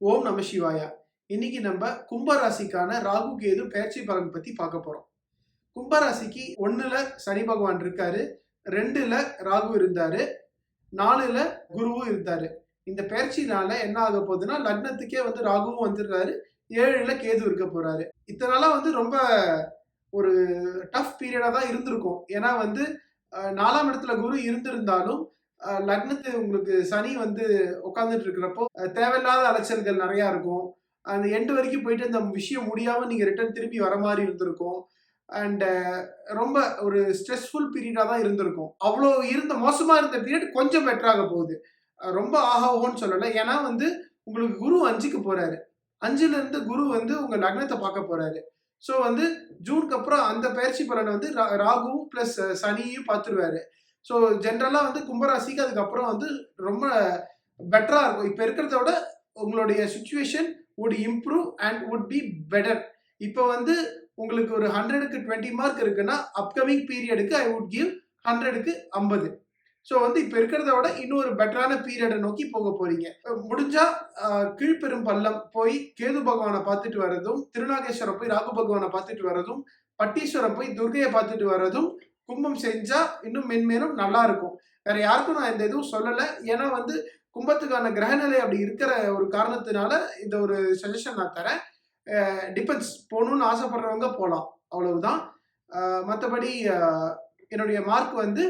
ஓம் நம சிவாயா. இன்னைக்கு நம்ம கும்பராசிக்கான ராகு கேது பயிற்சி பலன் பத்தி பார்க்க போறோம். கும்பராசிக்கு ஒன்னுல சனி பகவான் இருக்காரு ரெண்டுல ராகு இருந்தாரு நாலுல குருவும் இருந்தாரு. இந்த பயிற்சினால என்ன ஆக போகுதுன்னா லக்னத்துக்கே வந்து ராகுவும் வந்துடுறாரு ஏழுல கேது இருக்க போறாரு. இத்தனால வந்து ரொம்ப ஒரு டஃப் பீரியடா தான் இருந்திருக்கும். ஏன்னா வந்து நாலாம் இடத்துல குரு இருந்திருந்தாலும் லக்னத்து உங்களுக்கு சனி வந்து உட்காந்துட்டு இருக்கிறப்போ தேவையில்லாத அலைச்சல்கள் நிறைய இருக்கும். அந்த எண்டு வரைக்கும் போயிட்டு அந்த விஷயம் முடியாம நீங்க ரிட்டர்ன் திருப்பி வர மாதிரி இருந்திருக்கும். அண்ட் ரொம்ப ஒரு ஸ்ட்ரெஸ்ஃபுல் பீரியடா தான் இருந்திருக்கும். அவ்வளோ இருந்த மோசமா இருந்த பீரியட் கொஞ்சம் பெட்டராக போகுது. ரொம்ப ஆஹா சொல்லலை. ஏன்னா வந்து உங்களுக்கு குரு அஞ்சுக்கு போறாரு. அஞ்சுல இருந்து குரு வந்து உங்க லக்னத்தை பார்க்க போறாரு. ஸோ வந்து ஜூனுக்கு அப்புறம் அந்த பயிற்சி பலனை வந்து ரா- ராகு பிளஸ் சனியும் பார்த்துருவாரு. ஸோ ஜென்ரலாக வந்து கும்பராசிக்கு அதுக்கப்புறம் வந்து ரொம்ப பெட்டராக இருக்கும். இப்போ இருக்கிறத விட உங்களுடைய situation would improve and would be better இப்போ வந்து உங்களுக்கு ஒரு ஹண்ட்ரடுக்கு டுவெண்ட்டி மார்க் இருக்குன்னா அப்கமிங் பீரியடுக்கு ஐ வுட் கிவ் ஹண்ட்ரடுக்கு ஐம்பது. ஸோ வந்து இப்போ இருக்கிறத விட இன்னொரு பெட்டரான பீரியடை நோக்கி போக போறீங்க. அஹ் முடிஞ்சா கீழ்பெரும் பள்ளம் போய் கேது பகவானை பார்த்துட்டு வர்றதும் திருநாகேஸ்வரம் போய் ராகு பகவானை பார்த்துட்டு வர்றதும் பட்டீஸ்வரம் போய் துர்கையை பார்த்துட்டு வர்றதும் கும்பம் செஞ்சா இன்னும் மென்மேலும் நல்லா இருக்கும். வேற யாருக்கும் நான் இந்த எதுவும் சொல்லலை. ஏன்னா வந்து கும்பத்துக்கான கிரகநிலை அப்படி இருக்கிற ஒரு காரணத்தினால இந்த ஒரு சஜஷன் நான் தரேன். டிபெண்ட்ஸ் போகணும்னு ஆசைப்படுறவங்க போகலாம் அவ்வளவுதான். மற்றபடி என்னுடைய மார்க் வந்து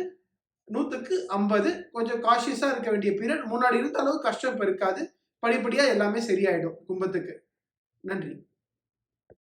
நூற்றுக்கு ஐம்பது. கொஞ்சம் காஷியஸாக இருக்க வேண்டிய பீரியட் முன்னாடி இருந்த அளவு கஷ்டம் இப்போ இருக்காது. படிப்படியாக எல்லாமே சரியாயிடும் கும்பத்துக்கு. நன்றி.